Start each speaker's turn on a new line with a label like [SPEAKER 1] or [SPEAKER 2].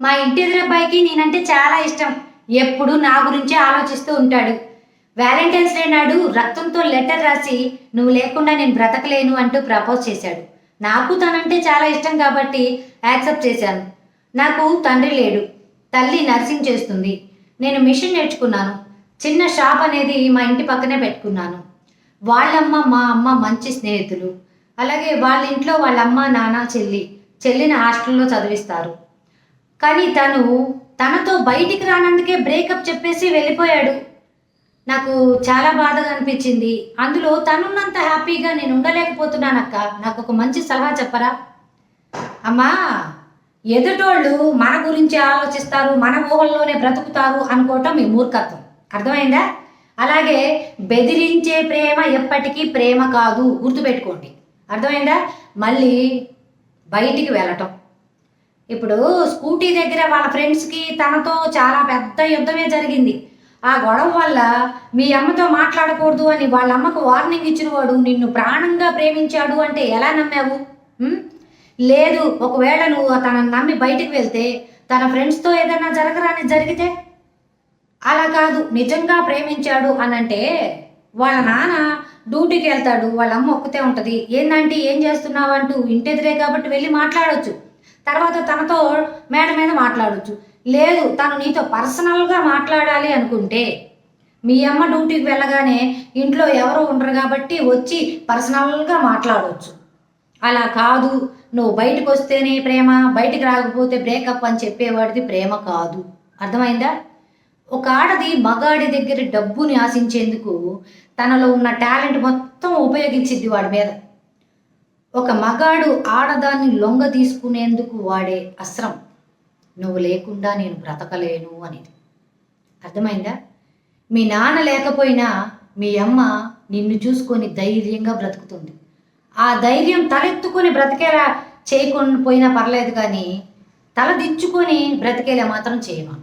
[SPEAKER 1] మా ఇంటి ఎదురబ్బాయికి నేనంటే చాలా ఇష్టం. ఎప్పుడు నా గురించే ఆలోచిస్తూ ఉంటాడు. వ్యాలంటైన్స్ డే నాడు రక్తంతో లెటర్ రాసి నువ్వు లేకుండా నేను బ్రతకలేను అంటూ ప్రపోజ్ చేశాడు. నాకు తనంటే చాలా ఇష్టం కాబట్టి యాక్సెప్ట్ చేశాను. నాకు తండ్రి లేడు. తల్లి నర్సింగ్ చేస్తుంది. నేను మిషన్ నేర్చుకున్నాను. చిన్న షాప్ అనేది మా ఇంటి పక్కనే పెట్టుకున్నాను. వాళ్ళమ్మ మా అమ్మ మంచి స్నేహితులు. అలాగే వాళ్ళ ఇంట్లో వాళ్ళ అమ్మ నాన్న చెల్లి. చెల్లిని హాస్టల్లో చదివిస్తారు. కానీ తను తనతో బయటికి రానందుకే బ్రేకప్ చెప్పేసి వెళ్ళిపోయాడు. నాకు చాలా బాధగా అనిపించింది. అందులో తనున్నంత హ్యాపీగా నేను ఉండలేకపోతున్నానక్క. నాకు ఒక మంచి సలహా చెప్పరా? అమ్మా ఎదుటోళ్ళు మన గురించి ఆలోచిస్తారు మన ఊహల్లోనే బ్రతుకుతారు అనుకోవటం మీ మూర్ఖత్వం. అర్థమైందా? అలాగే బెదిరించే ప్రేమ ఎప్పటికీ ప్రేమ కాదు. గుర్తుపెట్టుకోండి. అర్థమైందా? మళ్ళీ బయటికి వెళ్ళటం. ఇప్పుడు స్కూటీ దగ్గర వాళ్ళ ఫ్రెండ్స్కి తనతో చాలా పెద్ద యుద్ధమే జరిగింది. ఆ గొడవ వల్ల మీ అమ్మతో మాట్లాడకూడదు అని వాళ్ళ అమ్మకు వార్నింగ్ ఇచ్చినవాడు నిన్ను ప్రాణంగా ప్రేమించాడు అంటే ఎలా నమ్మావు? లేదు ఒకవేళ నువ్వు తనని నమ్మి బయటికి వెళ్తే తన ఫ్రెండ్స్తో ఏదైనా జరగరాని జరిగితే? అలా కాదు నిజంగా ప్రేమించాడు అని అంటే వాళ్ళ నాన్న డ్యూటీకి వెళ్తాడు వాళ్ళ అమ్మ ఒక్కతే ఉంటుంది. ఏందంటే ఏం చేస్తున్నావు అంటూ ఇంటెదిరే కాబట్టి వెళ్ళి మాట్లాడొచ్చు. తర్వాత తనతో మేడ మీద మాట్లాడవచ్చు లేదు తను నీతో పర్సనల్గా మాట్లాడాలి అనుకుంటే. మీ అమ్మ డ్యూటీకి వెళ్ళగానే ఇంట్లో ఎవరు ఉండరు కాబట్టి వచ్చి పర్సనల్గా మాట్లాడవచ్చు అలా కాదు. నువ్వు బయటకు వస్తేనే ప్రేమ బయటికి రాకపోతే బ్రేకప్ అని చెప్పేవాడిది ప్రేమ కాదు. అర్థమైందా? ఒక ఆడది మగాడి దగ్గర డబ్బుని ఆశించేందుకు తనలో ఉన్న టాలెంట్ మొత్తం ఉపయోగించిద్ది వాడి మీద. ఒక మగాడు ఆడదాన్ని లొంగ తీసుకునేందుకు వాడే అస్త్రం. నువ్వు లేకుండా నేను బ్రతకలేను అనేది. అర్థమైందా? మీ నాన్న లేకపోయినా మీ అమ్మ నిన్ను చూసుకొని ధైర్యంగా బ్రతుకుతుంది. ఆ ధైర్యం తలెత్తుకొని బ్రతికేలా చేయకుండా పోయినా పర్లేదు కానీ తల దించుకొని బ్రతికేలా మాత్రం చేయమా